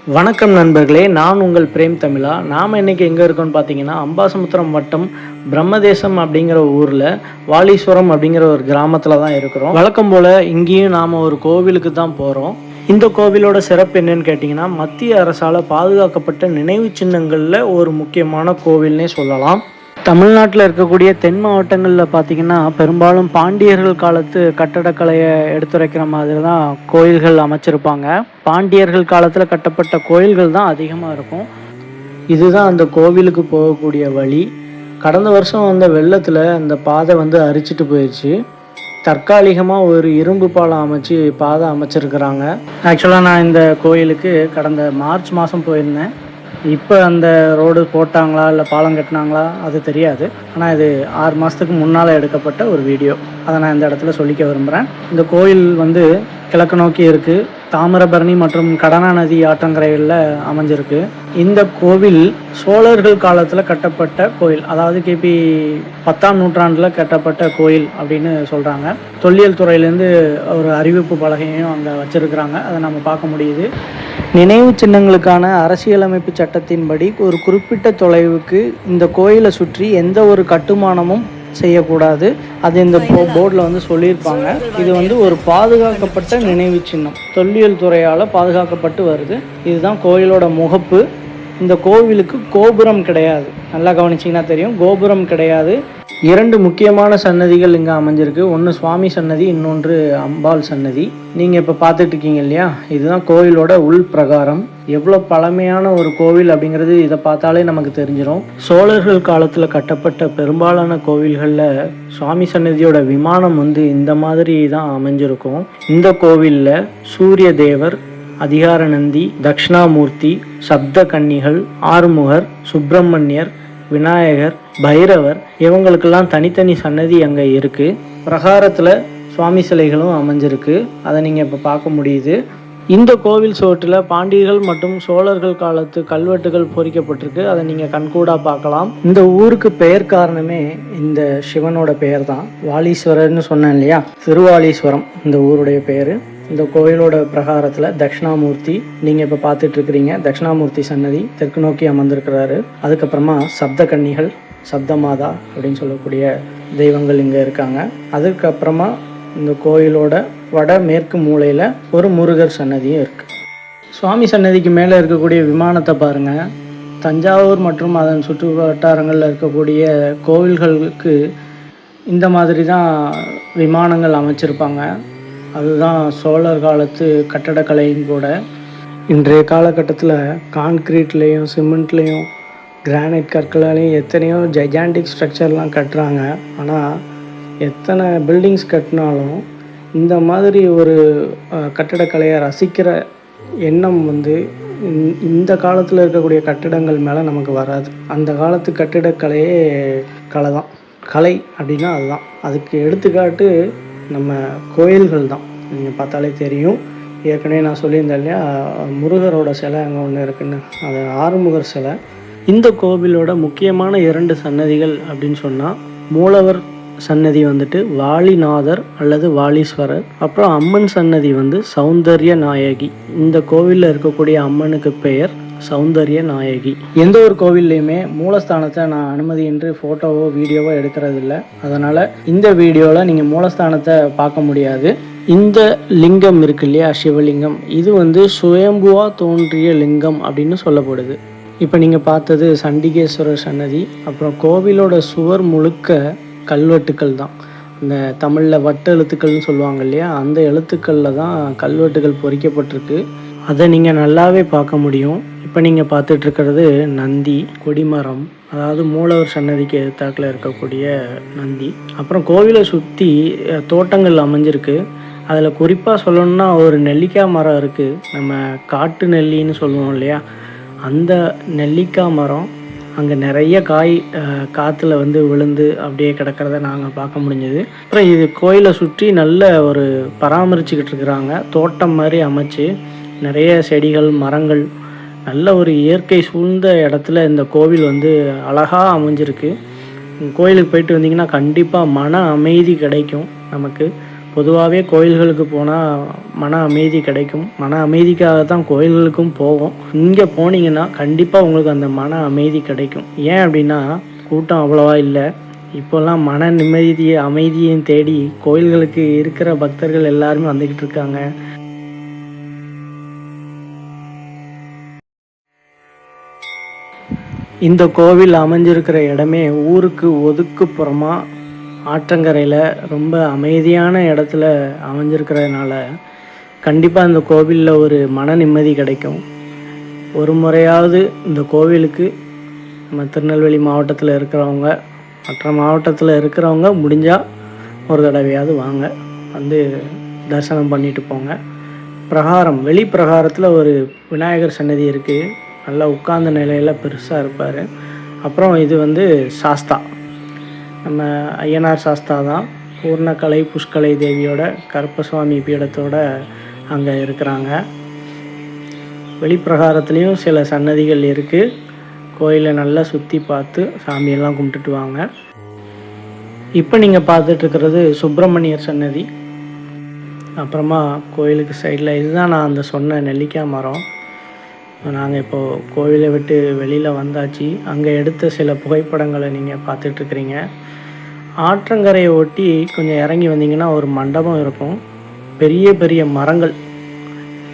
வணக்கம் நண்பர்களே நான் உங்கள் பிரேம் தமிழா. நாம் இன்றைக்கி எங்கே இருக்கோம்னு பார்த்தீங்கன்னா அம்பாசமுத்திரம் வட்டம் பிரம்மதேசம் அப்படிங்கிற ஊரில் வாலீஸ்வரம் அப்படிங்கிற ஒரு கிராமத்தில் தான் இருக்கிறோம். வழக்கம் போல் இங்கேயும் நாம் ஒரு கோவிலுக்கு தான் போகிறோம் இந்த கோவிலோட சிறப்பு என்னன்னு கேட்டிங்கன்னா மத்திய அரசால் பாதுகாக்கப்பட்ட நினைவு சின்னங்களில் ஒரு முக்கியமான கோவில்னே சொல்லலாம். தமிழ்நாட்டில் இருக்கக்கூடிய தென் மாவட்டங்களில் பார்த்தீங்கன்னா பெரும்பாலும் பாண்டியர்கள் காலத்து கட்டடக்கலையை எடுத்துரைக்கிற மாதிரி தான் கோயில்கள் அமைச்சிருப்பாங்க. பாண்டியர்கள் காலத்தில் கட்டப்பட்ட கோயில்கள் தான் அதிகமாக இருக்கும். இதுதான் அந்த கோவிலுக்கு போகக்கூடிய வழி. கடந்த வருஷம் வந்த வெள்ளத்தில் அந்த பாதை வந்து அரிச்சிட்டு போயிடுச்சு தற்காலிகமாக ஒரு இரும்பு பாலம் அமைச்சு பாதை அமைச்சிருக்கிறாங்க. ஆக்சுவலாக நான் இந்த கோயிலுக்கு கடந்த மார்ச் மாதம் போயிருந்தேன். இப்போ அந்த ரோடு போட்டாங்களா இல்லை பாலம் கட்டினாங்களா அது தெரியாது. ஆனால் இது ஆறு மாதத்துக்கு முன்னால் எடுக்கப்பட்ட ஒரு வீடியோ. அதை நான் இந்த இடத்துல சொல்லிக்க விரும்புகிறேன் இந்த கோயில் வந்து கிழக்கு நோக்கி இருக்குது தாமிரபரணி மற்றும் கடனா நதி ஆற்றங்கரைகளில் அமைஞ்சிருக்கு. இந்த கோவில் சோழர்கள் காலத்தில் கட்டப்பட்ட கோயில். அதாவது கிபி பத்தாம் நூற்றாண்டில் கட்டப்பட்ட கோயில் அப்படின்னு சொல்கிறாங்க தொல்லியல் துறையிலேருந்து ஒரு அறிவிப்பு பலகையும் அங்கே வச்சுருக்குறாங்க. அதை நம்ம பார்க்க முடியுது. நினைவு சின்னங்களுக்கான அரசியலமைப்பு சட்டத்தின்படி ஒரு குறிப்பிட்ட தொலைவுக்கு இந்த கோயிலை சுற்றி எந்த ஒரு கட்டுமானமும் செய்யக்கூடாது. அது இந்த போர்டில் வந்து சொல்லியிருப்பாங்க. இது வந்து ஒரு பாதுகாக்கப்பட்ட நினைவு சின்னம். தொல்லியல் துறையால் பாதுகாக்கப்பட்டு வருது. இதுதான் கோயிலோட முகப்பு. இந்த கோவிலுக்கு கோபுரம் கிடையாது. நல்லா கவனிச்சிங்கன்னா தெரியும். கோபுரம் கிடையாது. இரண்டு முக்கியமான சன்னதிகள் இங்கே அமைஞ்சிருக்கு. ஒன்று சுவாமி சன்னதி இன்னொன்று அம்பாள் சன்னதி. நீங்கள் இப்போ பார்த்துட்டு இருக்கீங்க இல்லையா? இதுதான் கோவிலோட உள் பிரகாரம். எவ்வளோ பழமையான ஒரு கோவில் அப்படிங்கிறது இதை பார்த்தாலே நமக்கு தெரிஞ்சிடும் சோழர்கள் காலத்தில் கட்டப்பட்ட பெரும்பாலான கோவில்களில் சுவாமி சன்னதியோட விமானம் வந்து இந்த மாதிரி தான் அமைஞ்சிருக்கும். இந்த கோவிலில் சூரிய தேவர் அதிகாரநந்தி தக்ஷணாமூர்த்தி சப்த கன்னிகள் ஆறுமுகர் சுப்பிரமணியர் விநாயகர் பைரவர் இவங்களுக்கெல்லாம் தனித்தனி சன்னதி அங்கே இருக்குது பிரகாரத்தில் சுவாமி சிலைகளும் அமைஞ்சிருக்கு. அதை நீங்கள் இப்போ பார்க்க முடியுது. இந்த கோவில் சுவற்றில் பாண்டியர்கள் மற்றும் சோழர்கள் காலத்து கல்வெட்டுகள் பொறிக்கப்பட்டிருக்கு. அதை நீங்கள் கண்கூடாக பார்க்கலாம். இந்த ஊருக்கு பெயர் காரணமே இந்த சிவனோட பெயர் தான் வாலீஸ்வரர்னு சொன்னேன் இல்லையா? திருவாலீஸ்வரம் இந்த ஊருடைய பெயர். இந்த கோயிலோட பிரகாரத்தில் தட்சிணாமூர்த்தி நீங்கள் இப்போ பார்த்துட்டு இருக்கிறீங்க. தட்சிணாமூர்த்தி சன்னதி தெற்கு நோக்கி அமர்ந்திருக்கிறாரு. அதுக்கப்புறமா சப்த கன்னிகள் சப்தமாதா அப்படின்னு சொல்லக்கூடிய தெய்வங்கள் இங்கே இருக்காங்க. அதுக்கப்புறமா இந்த கோயிலோட வட மேற்கு மூலையில் ஒரு முருகர் சன்னதியும் இருக்குது சுவாமி சன்னதிக்கு மேலே இருக்கக்கூடிய விமானத்தை பாருங்கள் தஞ்சாவூர் மற்றும் அதன் சுற்று வட்டாரங்களில் இருக்கக்கூடிய கோவில்களுக்கு இந்த மாதிரி தான் விமானங்கள் அமைச்சிருப்பாங்க. அதுதான் சோழர் காலத்து கட்டடக்கலையும் கூட. இன்றைய காலகட்டத்தில் கான்க்ரீட்லேயும் சிமெண்ட்லேயும் கிரானைட் கற்களாலையும் எத்தனையோ ஜைஜாண்டிக் ஸ்ட்ரக்சர்லாம் கட்டுறாங்க. ஆனால் எத்தனை பில்டிங்ஸ் கட்டினாலும் இந்த மாதிரி ஒரு கட்டடக்கலையை ரசிக்கிற எண்ணம் வந்து இந்த காலத்தில் இருக்கக்கூடிய கட்டிடங்கள் மேலே நமக்கு வராது. அந்த காலத்து கட்டிடக்கலையே கலை தான். கலை அப்படின்னா அதுதான். அதுக்கு எடுத்துக்காட்டு நம்ம கோயில்கள் தான். நீங்கள் பார்த்தாலே தெரியும். ஏற்கனவே நான் சொல்லியிருந்தேன் இல்லையா முருகரோட சிலை அங்கே ஒன்று இருக்குன்னு. அது ஆறுமுகர் சிலை. இந்த கோவிலோட முக்கியமான இரண்டு சன்னதிகள் அப்படின்னு சொன்னால் மூலவர் சன்னதி வந்துட்டு வாலிநாதர் அல்லது வாலீஸ்வரர் அப்புறம் அம்மன் சன்னதி வந்து சௌந்தர்ய நாயகி. இந்த கோவிலில் இருக்கக்கூடிய அம்மனுக்கு பெயர் சௌந்தர்ய நாயகி. எந்த ஒரு கோவில்லையுமே மூலஸ்தானத்தை நான் அனுமதியின்றி ஃபோட்டோவோ வீடியோவோ எடுக்கிறது இல்லை அதனால் இந்த வீடியோவில் நீங்கள் மூலஸ்தானத்தை பார்க்க முடியாது. இந்த லிங்கம் இருக்கு இல்லையா சிவலிங்கம். இது வந்து சுயம்புவா தோன்றிய லிங்கம் அப்படின்னு சொல்லப்படுது. இப்போ நீங்கள் பார்த்தது சண்டிகேஸ்வரர் சன்னதி அப்புறம் கோவிலோட சுவர் முழுக்க கல்வெட்டுக்கள் தான். இந்த தமிழில் வட்ட எழுத்துக்கள்னு சொல்லுவாங்க இல்லையா அந்த எழுத்துக்களில் தான் கல்வெட்டுகள் பொறிக்கப்பட்டிருக்கு. அதை நீங்கள் நல்லாவே பார்க்க முடியும். இப்போ நீங்கள் பார்த்துட்ருக்கிறது நந்தி கொடிமரம் அதாவது மூலவர் சன்னதிக்கு எதிர்த்தாக்கில் இருக்கக்கூடிய நந்தி. அப்புறம் கோவிலை சுற்றி தோட்டங்கள் அமைஞ்சிருக்கு. அதில் குறிப்பாக சொல்லணும்னா ஒரு நெல்லிக்காய் மரம் இருக்குது நம்ம காட்டு நெல்லின்னு சொல்லுவோம் இல்லையா அந்த நெல்லிக்காய் மரம் அங்கே நிறைய காய் காற்றுல வந்து விழுந்து அப்படியே கிடக்கிறத நாங்கள் பார்க்க முடிஞ்சது. அப்புறம் இது கோயிலை சுற்றி நல்ல ஒரு பராமரிச்சுக்கிட்டு இருக்கிறாங்க. தோட்டம் மாதிரி அமைச்சு நிறைய செடிகள் மரங்கள் நல்ல ஒரு இயற்கை சூழ்ந்த இடத்துல இந்த கோவில் வந்து அழகாக அமைஞ்சிருக்கு. கோயிலுக்கு போயிட்டு வந்தீங்கன்னா கண்டிப்பாக மன அமைதி கிடைக்கும் நமக்கு. பொதுவாகவே கோயில்களுக்கு போனால் மன அமைதி கிடைக்கும். மன அமைதிக்காக தான் கோயில்களுக்கும் போவோம். இங்கே போனீங்கன்னா கண்டிப்பாக உங்களுக்கு அந்த மன அமைதி கிடைக்கும். ஏன் அப்படின்னா கூட்டம் அவ்வளோவா இல்லை. இப்போல்லாம் மன நிம்மதியை அமைதியையும் தேடி கோயில்களுக்கு இருக்கிற பக்தர்கள் எல்லாருமே வந்துக்கிட்டு இருக்காங்க. இந்த கோவில் அமைஞ்சிருக்கிற இடமே ஊருக்கு ஒதுக்குப்புறமாக ஆற்றங்கரையில் ரொம்ப அமைதியான இடத்துல அமைஞ்சிருக்கிறதுனால கண்டிப்பாக இந்த கோவிலில் ஒரு மன நிம்மதி கிடைக்கும். ஒரு முறையாவது இந்த கோவிலுக்கு நம்ம திருநெல்வேலி மாவட்டத்தில் இருக்கிறவங்க மற்ற மாவட்டத்தில் இருக்கிறவங்க முடிஞ்சால் ஒரு தடவையாவது வாங்க. வந்து தரிசனம் பண்ணிட்டு போங்க. பிரகாரம் வெளி பிரகாரத்தில் ஒரு விநாயகர் சன்னதி இருக்குது நல்லா உட்கார்ந்த நிலையில் பெருசாக இருப்பார். அப்புறம் இது வந்து சாஸ்தா. நம்ம ஐயனார் சாஸ்தா தான். பூர்ணகலை புஷ்கலை தேவியோட கருப்பசுவாமி பீடத்தோட அங்கே இருக்கிறாங்க. வெளிப்பிரகாரத்துலேயும் சில சன்னதிகள் இருக்குது கோயிலை நல்லா சுற்றி பார்த்து சாமியெல்லாம் கும்பிட்டுட்டு வாங்க. இப்போ நீங்கள் பார்த்துட்ருக்கிறது சுப்பிரமணியர் சன்னதி. அப்புறமா கோயிலுக்கு சைடில் இதுதான் நான் அந்த சொன்ன நெல்லிக்காய் மரம். நாங்கள் இப்போது கோவிலை விட்டு வெளியில் வந்தாச்சு. அங்கே எடுத்த சில புகைப்படங்களை நீங்கள் பார்த்துட்ருக்குறீங்க. ஆற்றங்கரையை ஒட்டி கொஞ்சம் இறங்கி வந்தீங்கன்னா ஒரு மண்டபம் இருக்கும். பெரிய பெரிய மரங்கள்.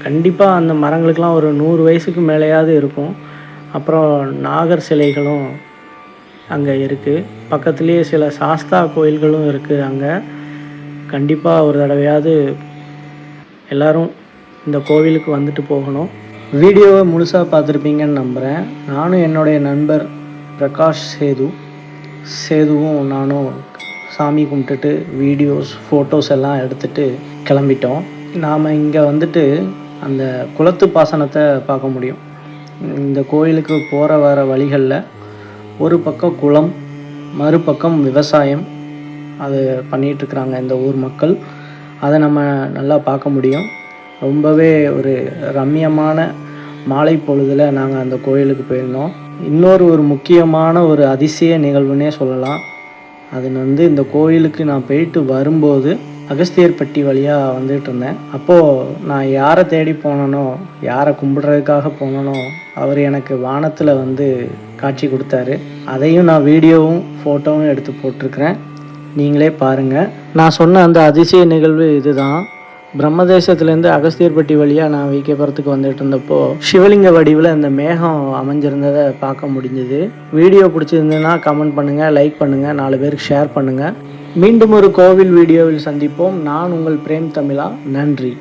கண்டிப்பாக அந்த மரங்களுக்கெலாம் ஒரு நூறு வயசுக்கு மேலேயாவது இருக்கும். அப்புறம் நாகர் சிலைகளும் அங்கே இருக்குது பக்கத்துலேயே சில சாஸ்தா கோயில்களும் இருக்குது அங்கே. கண்டிப்பாக ஒரு தடவையாவது எல்லோரும் இந்த கோவிலுக்கு வந்துட்டு போகணும். வீடியோவை முழுசாக பார்த்துருப்பீங்கன்னு நம்புகிறேன் நானும் என்னுடைய நண்பர் பிரகாஷ் சேது. சேதுவும் நானும் சாமி கும்பிட்டுட்டு வீடியோஸ் ஃபோட்டோஸ் எல்லாம் எடுத்துகிட்டு கிளம்பிட்டோம். நாம் இங்கே வந்துட்டு அந்த குளத்து பாசனத்தை பார்க்க முடியும். இந்த கோயிலுக்கு போகிற வர வழிகளில் ஒரு பக்கம் குளம் மறுபக்கம் விவசாயம். அது பண்ணிகிட்ருக்குறாங்க இந்த ஊர் மக்கள். அதை நம்ம நல்லா பார்க்க முடியும். ரொம்பவே ஒரு ரம்மியமான மாலை பொழுதில் நாங்கள் அந்த கோயிலுக்கு போயிருந்தோம். இன்னொரு ஒரு முக்கியமான ஒரு அதிசய நிகழ்வுனே சொல்லலாம். அது வந்து இந்த கோயிலுக்கு நான் போயிட்டு வரும்போது அகஸ்தியர்பட்டி வழியாக வந்துட்டு இருந்தேன். அப்போது நான் யாரை தேடி போனனோ யாரை கும்பிடுறதுக்காக போனனோ அவர் எனக்கு வானத்தில் வந்து காட்சி கொடுத்தாரு. அதையும் நான் வீடியோவும் ஃபோட்டோவும் எடுத்து போட்டிருக்கிறேன். நீங்களே பாருங்கள் நான் சொன்ன அந்த அதிசய நிகழ்வு இதுதான். பிரம்மதேசத்துலேருந்து அகஸ்தியர்பட்டி வழியாக நான் வைக்கப்புறத்துக்கு வந்துட்டு இருந்தப்போ சிவலிங்க வடிவில் அந்த மேகம் அமைஞ்சிருந்ததை பார்க்க முடிஞ்சுது. வீடியோ பிடிச்சிருந்ததுன்னா கமெண்ட் பண்ணுங்கள் லைக் பண்ணுங்கள் நாலு பேருக்கு ஷேர் பண்ணுங்கள் மீண்டும் ஒரு கோவில் வீடியோவில் சந்திப்போம். நான் உங்கள் பிரேம் தமிழா. நன்றி.